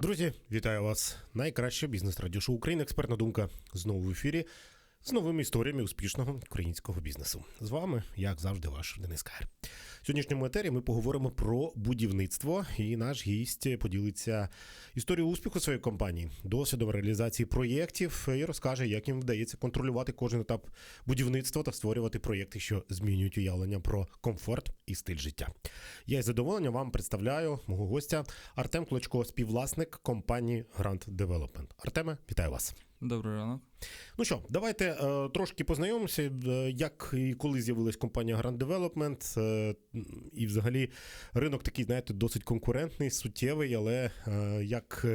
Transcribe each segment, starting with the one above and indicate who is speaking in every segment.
Speaker 1: Друзі, вітаю вас! Найкраще бізнес радіошоу Україна. Експертна думка знову в ефірі з новими історіями успішного українського бізнесу. З вами, як завжди, ваш Денис Кайр. В сьогоднішньому етері ми поговоримо про будівництво, і наш гість поділиться історією успіху своєї компанії, досвідом реалізації проєктів і розкаже, як їм вдається контролювати кожен етап будівництва та створювати проєкти, що змінюють уявлення про комфорт і стиль життя. Я із задоволенням вам представляю мого гостя Артем Клочко, співвласник компанії Grant Development. Артеме, вітаю вас.
Speaker 2: Добрий ранок.
Speaker 1: Ну що, давайте е, трошки познайомимося, е, як і коли з'явилась компанія Grand Development, е, і взагалі ринок такий, знаєте, досить конкурентний, суттєвий, але е, як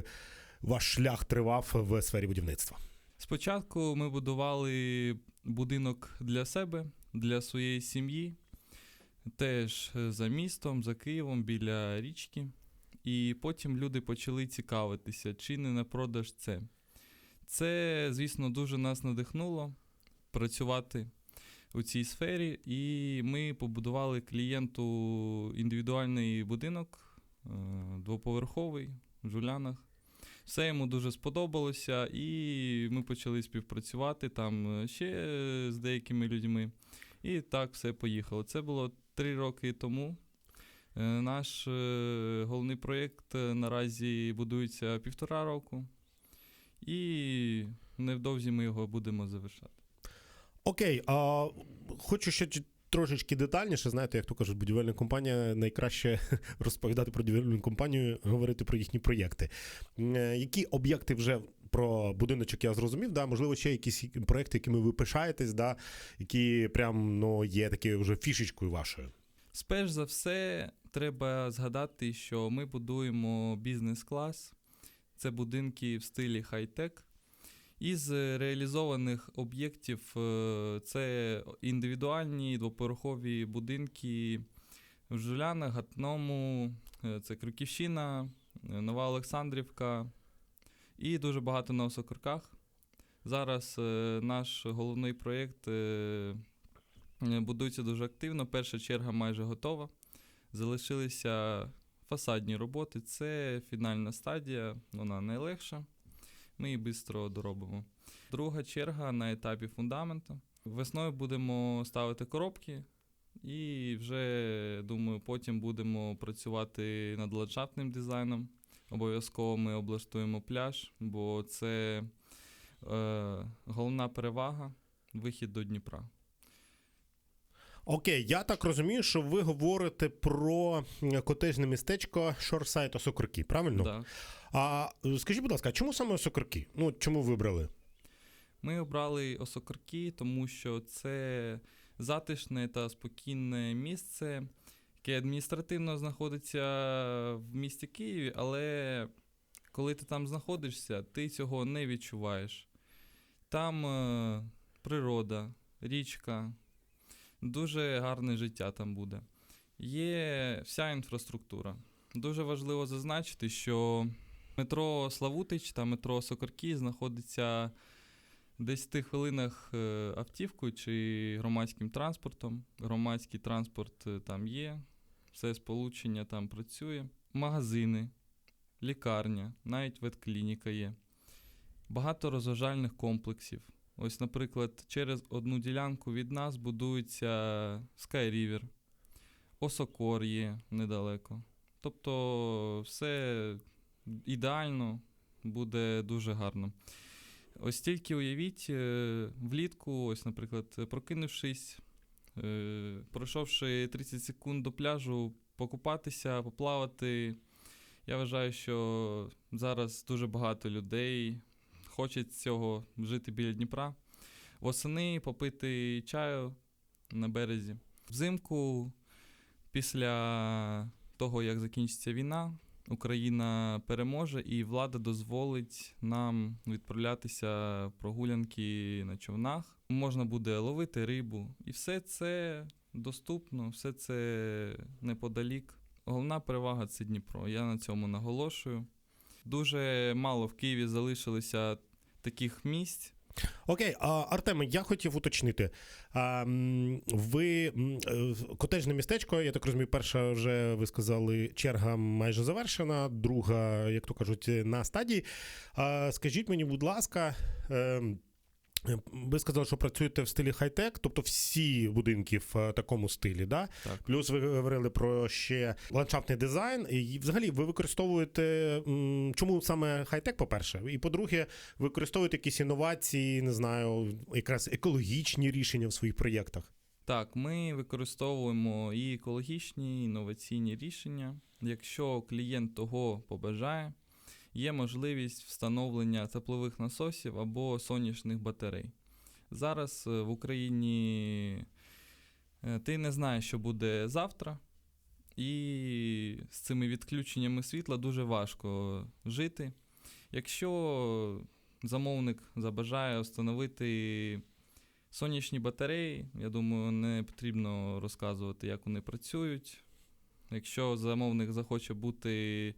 Speaker 1: ваш шлях тривав в сфері будівництва?
Speaker 2: Спочатку ми будували будинок для себе, для своєї сім'ї, теж за містом, за Києвом, біля річки. І потім люди почали цікавитися, чи не на продаж це. Це, звісно, дуже нас надихнуло працювати у цій сфері, і ми побудували клієнту індивідуальний будинок е, двоповерховий в Жулянах. Все йому дуже сподобалося, і ми почали співпрацювати там ще з деякими людьми. І так все поїхало. Це було три роки тому. Е, наш е, головний проєкт наразі будується півтора року і невдовзі ми його будемо завершати.
Speaker 1: Окей, а хочу ще трошечки детальніше. Знаєте, як то кажуть, будівельна компанія найкраще розповідати про будівельну компанію, говорити про їхні проєкти. Е, які об'єкти вже про будиночок я зрозумів? Да? Можливо, ще якісь проєкти, якими ви пишаєтесь, да? які прям ну, є такою вже фішечкою вашою.
Speaker 2: Сперш за все, треба згадати, що ми будуємо бізнес-клас. Це будинки в стилі хай-тек. Із реалізованих об'єктів е, це індивідуальні двоповерхові будинки в Жулянах, Гатному, е, це Крюківщина, е, Нова Олександрівка і дуже багато на Осокорках. Зараз наш головний проєкт будується дуже активно. Перша черга майже готова. Залишилися Фасадні роботи це фінальна стадія, вона найлегша. Ми її швидко доробимо. Друга черга на етапі фундаменту. Весною будемо ставити коробки, і вже, думаю, потім будемо працювати над ландшафтним дизайном. Обов'язково ми облаштуємо пляж, бо це е, головна перевага вихід до Дніпра.
Speaker 1: Окей, я так розумію, що ви говорите про котежне містечко Шорсайт Осокорки, правильно?
Speaker 2: Так.
Speaker 1: А скажіть, будь ласка, чому саме Осокорки? Ну, чому вибрали?
Speaker 2: Ми обрали Осокорки, тому що це затишне та спокійне місце, яке адміністративно знаходиться в місті Києві, але коли ти там знаходишся, ти цього не відчуваєш. Там е, природа, річка. Дуже гарне життя там буде. Є вся інфраструктура. Дуже важливо зазначити, що метро Славутич та метро Сокорки знаходиться десь в тих хвилинах е, автівкою чи громадським транспортом. Громадський транспорт е, там є, все сполучення там працює. Магазини, лікарня, навіть ветклініка є. Багато розважальних комплексів. Ось, наприклад, через одну ділянку від нас будується Sky River, Осокор є недалеко. Тобто все ідеально буде дуже гарно. Ось тільки уявіть, е, влітку, ось, наприклад, прокинувшись, е, пройшовши 30 секунд до пляжу, покупатися, поплавати. Я вважаю, що зараз дуже багато людей хочуть цього жити біля Дніпра. Восени попити чаю на березі. Взимку, після того, як закінчиться війна, Україна переможе і влада дозволить нам відправлятися прогулянки на човнах. Можна буде ловити рибу. І все це доступно, все це неподалік. Головна перевага це Дніпро. Я на цьому наголошую. Дуже мало в Києві залишилося таких місць,
Speaker 1: Окей, Артеме, я хотів уточнити. Ви е, містечко, я так розумію, перша вже ви сказали, черга майже завершена, друга, як то кажуть, на стадії. Скажіть мені, будь ласка. Ви сказали, що працюєте в стилі хай-тек, тобто всі будинки в е, такому стилі, да?
Speaker 2: Так.
Speaker 1: Плюс ви говорили про ще ландшафтний дизайн. І взагалі ви використовуєте чому саме хай-тек, по-перше, і по-друге, використовуєте якісь інновації, не знаю, якраз екологічні рішення в своїх проєктах.
Speaker 2: Так, ми використовуємо і екологічні, і інноваційні рішення. Якщо клієнт того побажає, є можливість встановлення теплових насосів або сонячних батарей. Зараз е, в Україні е, ти не знаєш, що буде завтра, і з цими відключеннями світла дуже важко жити. Якщо замовник забажає встановити Сонячні батареї, я думаю, не потрібно розказувати, як вони працюють. Якщо замовник захоче бути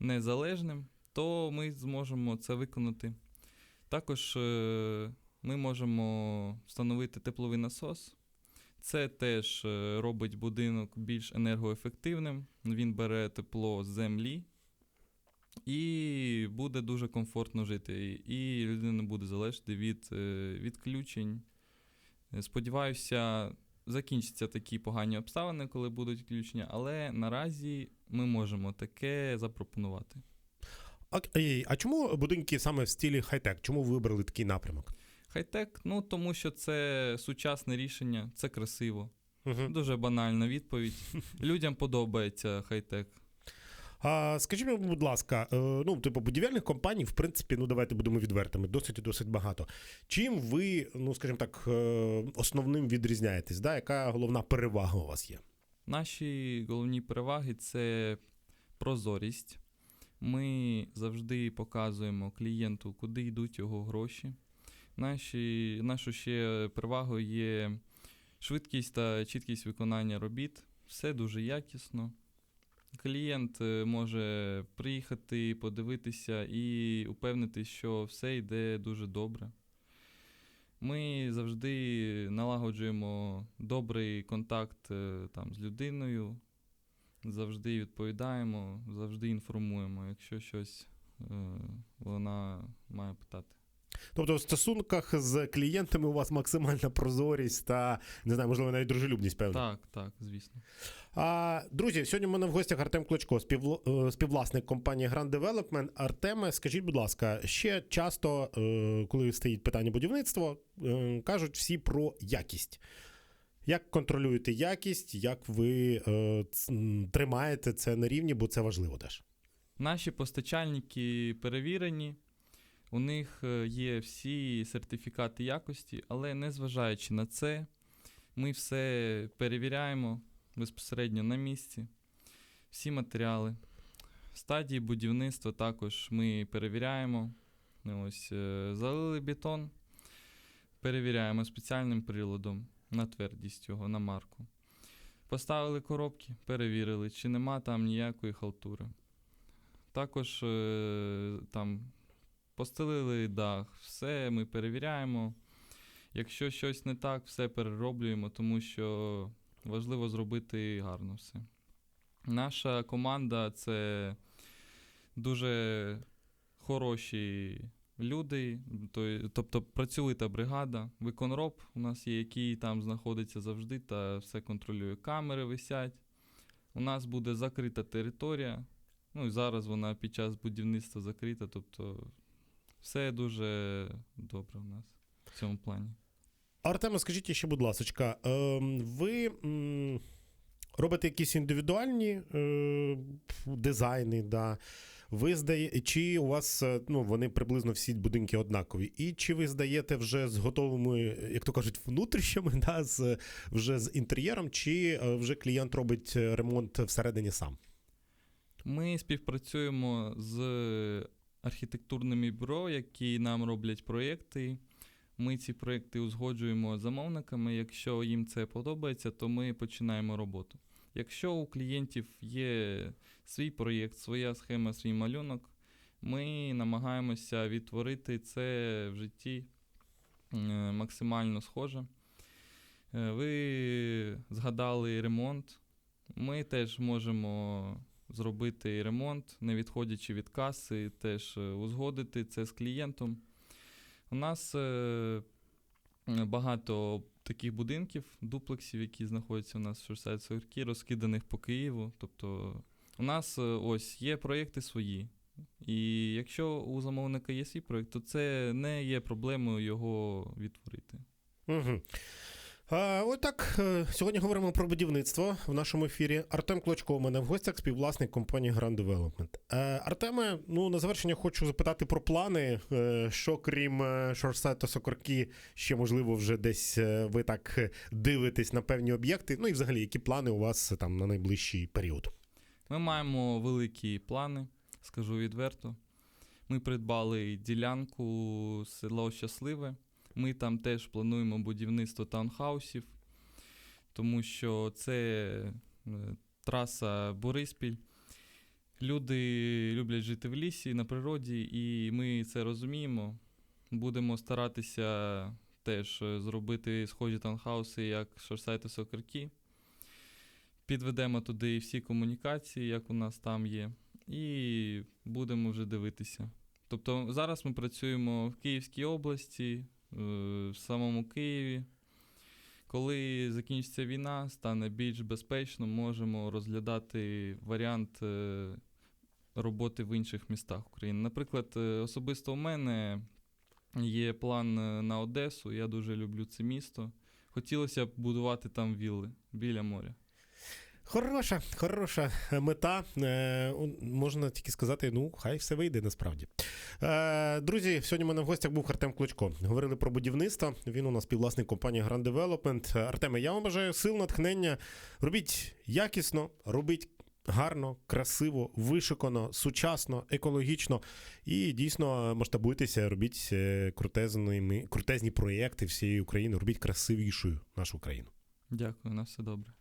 Speaker 2: незалежним, то ми зможемо це виконати. Також е, ми можемо встановити тепловий насос. Це теж е, робить будинок більш енергоефективним. Він бере тепло з землі і буде дуже комфортно жити. І людина не буде залежати від е, відключень. Сподіваюся, закінчаться такі погані обставини, коли будуть включення, але наразі ми можемо таке запропонувати.
Speaker 1: Окей, а чому будинки саме в стилі хай-тек? Чому ви вибрали такий напрямок?
Speaker 2: Хай-тек, ну тому що це сучасне рішення, це красиво.
Speaker 1: Угу.
Speaker 2: Дуже банальна відповідь. Людям подобається хай-тек.
Speaker 1: А, скажіть мені, будь ласка, е, ну, типу, будівельних компаній, в принципі, ну давайте будемо відвертими, досить і досить багато. Чим ви, ну скажімо так, е, основним відрізняєтесь? Да? Яка головна перевага у вас є?
Speaker 2: Наші головні переваги це прозорість. Ми завжди показуємо клієнту, куди йдуть його гроші. Наші, нашу ще перевагою є швидкість та чіткість виконання робіт. Все дуже якісно. Клієнт е, може приїхати, подивитися і упевнитись, що все йде дуже добре. Ми завжди налагоджуємо добрий контакт е, там, з людиною, завжди відповідаємо, завжди інформуємо, якщо щось е, вона має питати.
Speaker 1: Тобто в стосунках з клієнтами у вас максимальна прозорість та не знаю, можливо, навіть дружелюбність, певна.
Speaker 2: Так, так, звісно.
Speaker 1: А, друзі, сьогодні в мене в гостях Артем Клочко, е, співвласник компанії Grand Development. Артеме, скажіть, будь ласка, ще часто, е, коли стоїть питання будівництва, кажуть всі про якість. Як контролюєте якість, як ви е, тримаєте це на рівні, бо це важливо теж.
Speaker 2: Наші постачальники перевірені, у них е, є всі сертифікати якості, але незважаючи на це, ми все перевіряємо безпосередньо на місці, всі матеріали. Стадії будівництва також ми перевіряємо. Ось, е, залили бетон, перевіряємо спеціальним приладом на твердість його, на марку. Поставили коробки, перевірили, чи нема там ніякої халтури. Також е, там постелили дах, все ми перевіряємо. Якщо щось не так, все перероблюємо, тому що важливо зробити гарно все. Наша команда це дуже хороші люди, то- тобто працьовита бригада, виконроб у нас є, який там знаходиться завжди та все контролює. Камери висять. У нас буде закрита територія. Ну і зараз вона під час будівництва закрита, тобто все дуже добре у нас в цьому плані.
Speaker 1: Артеме, скажіть ще, будь ласка, ви робите якісь індивідуальні е, дизайни, да? Ви здає, чи у вас е, ну, вони приблизно всі будинки однакові? І чи ви здаєте вже з готовими, як то кажуть, внутрішніми, да, з, вже з інтер'єром, чи е, вже клієнт робить е, ремонт всередині сам?
Speaker 2: Ми співпрацюємо з архітектурними бюро, які нам роблять проєкти. Ми ці проєкти узгоджуємо з замовниками. Якщо їм це подобається, то ми починаємо роботу. Якщо у клієнтів є свій проєкт, своя схема, свій малюнок, ми намагаємося відтворити це в житті е, максимально схоже. Е, Ви згадали ремонт. Ми теж можемо зробити ремонт, не відходячи від каси, теж е, узгодити це з клієнтом. У нас багато таких будинків, дуплексів, які знаходяться у нас в Шорсайд Сорки, розкиданих по Києву. Тобто у нас е, ось є проєкти свої. І якщо у замовника є свій проєкт, то це не є проблемою його відтворити.
Speaker 1: Угу. Отак, е, сьогодні говоримо про будівництво в нашому ефірі. Артем Клочко у мене в гостях, співвласник компанії Grand Development. Е, Артеме, ну на завершення хочу запитати про плани. Е, що крім Шорсайт та Сокорки, ще можливо вже десь ви так дивитесь на певні об'єкти. Ну і взагалі, які плани у вас там на найближчий період?
Speaker 2: Ми маємо великі плани, скажу відверто. Ми придбали ділянку село Щасливе. Ми там теж плануємо будівництво таунхаусів, тому що це е, траса Бориспіль. Люди люблять жити в лісі, на природі, і ми це розуміємо. Будемо старатися теж е, зробити схожі таунхауси, як Шорсайт і Сокерки. Підведемо туди всі комунікації, як у нас там є, і будемо вже дивитися. Тобто зараз ми працюємо в Київській області, в самому Києві. Коли закінчиться війна, стане більш безпечно, можемо розглядати варіант е, роботи в інших містах України. Наприклад, е, особисто у мене є план е, на Одесу. Я дуже люблю це місто. Хотілося б будувати там вілли біля моря.
Speaker 1: Хороша, хороша мета. Е, можна тільки сказати, ну, хай все вийде насправді. Е, друзі, сьогодні у мене в гостях був Артем Клочко. Говорили про будівництво. Він у нас співвласник компанії Grand Development. Артеме, я вам бажаю сил, натхнення. Робіть якісно, робіть гарно, красиво, вишикано, сучасно, екологічно. І дійсно масштабуйтеся, робіть е, крутезними, крутезні проєкти всієї України, робіть красивішою нашу країну.
Speaker 2: Дякую, на все добре.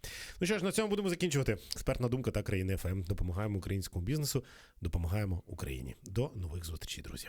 Speaker 1: Ну що ж, на цьому будемо закінчувати. Експертна думка та країни ФМ. Ем. Допомагаємо українському бізнесу, допомагаємо Україні. До нових зустрічей, друзі.